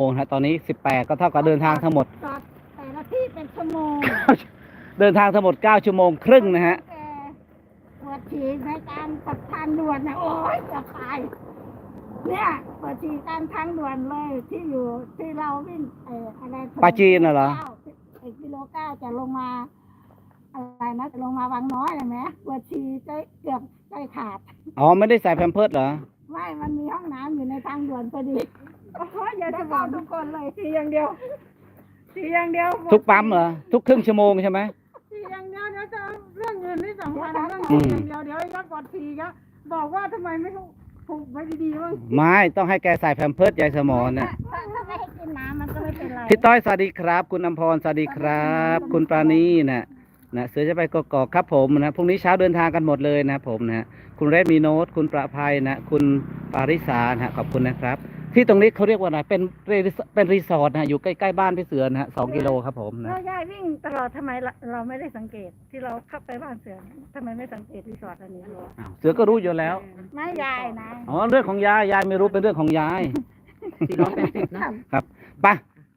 โมงนะตอนนี้สิบแปดก็เท่ากับเดินทางทั้งหมด จอดแต่ละที่เป็นชั่วโมงเดินทางทั้งหมดเก้าชั่วโมงครึ่งนะฮะ แต่ปวดฉี่ในการตัดทางด่วนนะโอ้ยจะตายเนี่ยปวดฉี่กลารทางด่วนเลยที่อยู่ที่เราวิ่งเอออะไรปาจีนน่ะเหรอก้าเอกกิโลเก้าจะลงมาอะไรนะจะลงมาวังน้อยเห็นไหมปวดฉี่ใจเกือบใจขาด อ๋อ ไม่ได้ใส่แพมเพิร์ดเหรอ ไม่มันมีห้องน้ำอยู่ในทางด่วนพอดีโอ้ยอย่าจะบอกทุกคนเลยฉี่อย่างเดียวฉี่อย่างเดียวทุกปั๊มเหรอทุกครึ่งชั่วโมงใช่ไหม ทีอย่างเดียวเดี๋ยวจะเอาเรื่องเงินที่สำคัญเรื่องอืเงินม อย่างเดียวเดี๋ยวไอ้ยักษ์กอดทีก็บอกว่าทำไมไม่ผูกไว้ดีๆบ้างไม่ต้องให้แกใส่แพมเพิร์ดยายสมอนเนี่ยถ้าถ้าไม่ให้กินน้ำมันก็ไม่เป็นไรพี่ต้อยสวัสดีครับ คุณอมพรสวัสดีครับ คุณปราณีนะนะเสือจะไปกอกๆครับผมนะพรุ่งนี้เช้าเดินทางกันหมดเลยนะครับผมนะคุณเรดมีโนตคุณประภัยนะ คุณปาริสานะฮะขอบคุณนะครับ ที่ตรงนี้เขาเรียกว่าอะไรเป็นรีสเป็นรีสอร์ทนะอยู่ใกล้ๆบ้านพี่เสือนะฮะสองกิโลครับผมนะเรายายวิ่งตลอดทำไมเราเราไม่ได้สังเกต ที่เราเข้าไปบ้านเสือทำไมไม่สังเกตรีสอร์ทอันนี้อ้าวเสือก็รู้อยู่แล้ว ไม่ยายนะ อ๋อเรื่องของยายยายไม่รู้เป็นเรื่องของยาย สี่ร้อยแปดสิบนะครับไป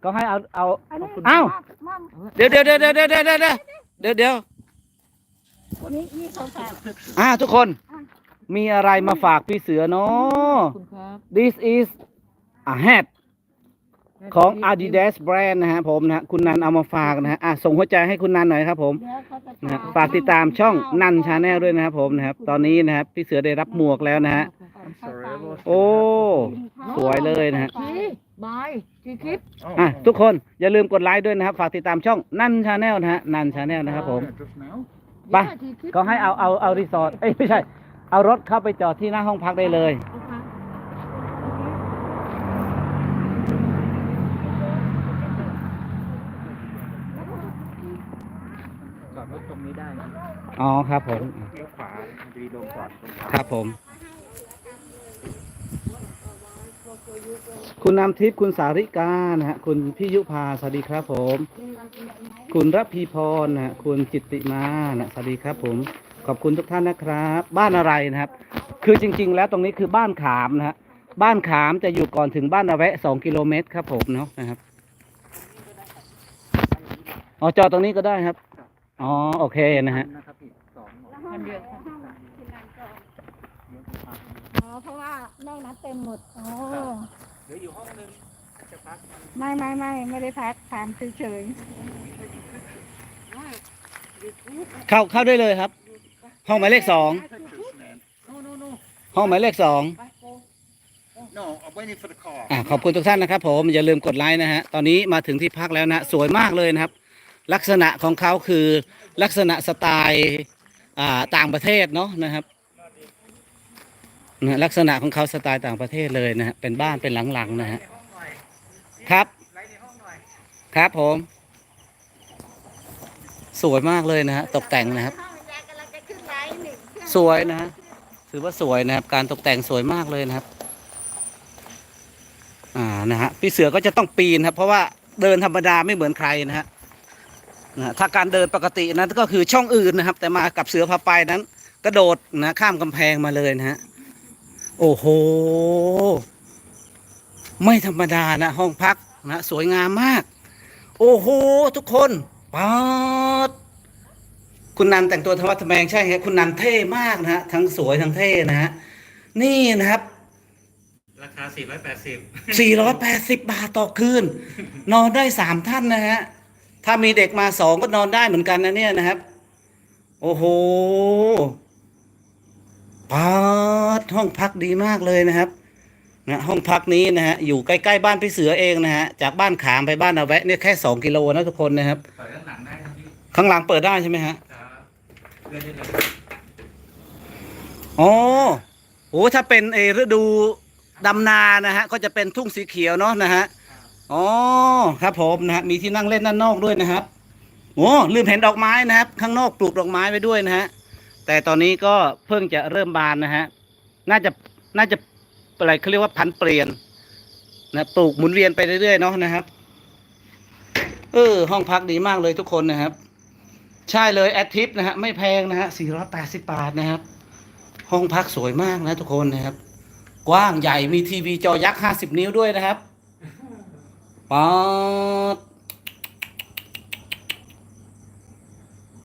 ก็ให้เอาเอา อันนี้อ้าว มอมเดี๋ยวเดี๋ยวเดี๋ยวเดี๋ยวเดี๋ยวเดี๋ยวเดี๋ยวเดี๋ยวเดี๋ยวนี่นี่เขาฝากอ่าทุกคน มีอะไรมาฝากพี่เสือเนาะ ขอบคุณครับ This is a hat ของ Adidas brand นะฮะผมนะฮะคุณนันเอามาฝากนะฮะอะส่งหัวใจให้คุณนันหน่อยครับผมเดี๋ยวเขาจะนะฮะฝากติดตามช่องนันชาแนลด้วยนะครับผมนะครับ ตอนนี้นะครับพี่เสือได้รับหมวกแล้วนะฮะโอ้สวยเลยนะฮะจีบายจีคลิปอะทุกคนอย่าลืมกดไลค์ด้วยนะครับ ฝากติดตามช่องนันชาแนลนะฮะนันชาแนลนะครับผมไปก็ให้เอาเอาเอารีสอร์ทเอ้ยไม่ใช่ เอารถเข้าไปจอดที่หน้าห้องพักได้เลย จอดรถตรงนี้ได้นะอ๋อครับผม เลี้ยวขวามันจะมีโรงจอดตรงกลางครับผม คุณน้ำทิพย์คุณสาริกานะฮะคุณพี่ยุพาสวัสดีครับผม คุณรพีพรนะฮะคุณจิตติมานะสวัสดีครับผม ขอบคุณทุกท่านนะครับ บ้านอะไรนะครับ คือจริง ๆ แล้วตรงนี้คือบ้านขามนะฮะบ้านขามจะอยู่ก่อนถึงบ้านอาแวะสองกิโลเมตรครับผมเนาะนะครับอ๋อจอดตรงนี้ก็ได้ครับ อ๋อโอเคนะฮะนะครับพี่สองหมดแล้วห้องเดียวห้องที่งานจองอ๋อเพราะว่านอกนั้นเต็มหมดอ๋อเดี๋ยวอยู่ห้องนึงจะพักไม่ไม่ไม่ไม่ได้พักถามเฉยเข้าเข้าได้เลยครับ ห้องหมายเลขสองโน่โน่โน่ห้องหมายเลขสอง no I'm waiting for the car อ่าขอบคุณทุกท่านนะครับผมอย่าลืมกดไลค์นะฮะตอนนี้มาถึงที่พักแล้วนะ สวยมากเลยนะครับ ลักษณะของเขาคือลักษณะสไตล์ต่างประเทศเนาะนะครับนะลักษณะของเขาสไตล์ต่างประเทศเลยนะฮะเป็นบ้านเป็นหลังๆนะฮะครับครับผม สวยมากเลยนะฮะตกแต่งนะครับ สวยนะฮะถือว่าสวยนะครับ การตกแต่งสวยมากเลยนะครับ อ่านะฮะพี่เสือก็จะต้องปีนครับ เพราะว่าเดินธรรมดาไม่เหมือนใครนะฮะ นะฮะถ้าการเดินปกตินั้นก็คือช่องอื่นนะครับ แต่มากับเสือพาไปนั้น กระโดดนะข้ามกำแพงมาเลยนะฮะโอ้โห ไม่ธรรมดานะ ห้องพักนะสวยงามมาก โอ้โห ทุกคนป๊าดคุณนันแต่งตัวธรรมะทแมงใช่ครับคุณนันเท่มากนะฮะทั้งสวยทั้งเท่นะฮะนี่นะครับ ราคา 480 480 บาทต่อคืน นอนได้สามท่านนะฮะ ถ้ามีเด็กมาสองก็นอนได้เหมือนกันนะเนี่ยนะครับ โอ้โหปาดห้องพักดีมากเลยนะครับนะห้องพักนี้นะฮะอยู่ใกล้ๆบ้านพี่เสือเองนะฮะจากบ้านขามไปบ้านอาแวะเนี่ยแค่สองกิโลนะทุกคนนะครับเปิดด้านหลังได้ครับพี่ข้างหลังเปิดได้ใช่ไหมฮะครับเลื่อนได้เลยอ๋อโอ้ถ้าเป็นเอฤดูดำนานะฮะก็จะเป็นทุ่งสีเขียวเนาะนะฮะ อ๋อครับผมนะฮะมีที่นั่งเล่นด้านนอกด้วยนะครับโอ้ลืมเห็นดอกไม้นะครับ ข้างนอกปลูกดอกไม้ไว้ด้วยนะฮะแต่ตอนนี้ก็เพิ่งจะเริ่มบานนะฮะน่าจะน่าจะอะไรเขาเรียกว่าพันธุ์เปลี่ยนนะปลูกหมุนเวียนไปเรื่อยๆเนาะนะครับ เออ ห้องพักดีมากเลยทุกคนนะครับ ใช่เลยแอดทิปนะฮะไม่แพงนะฮะ480บาทนะครับ ห้องพักสวยมากนะทุกคนนะครับ กว้างใหญ่มีทีวีจอยักษ์50นิ้วด้วยนะครับ ป๊อด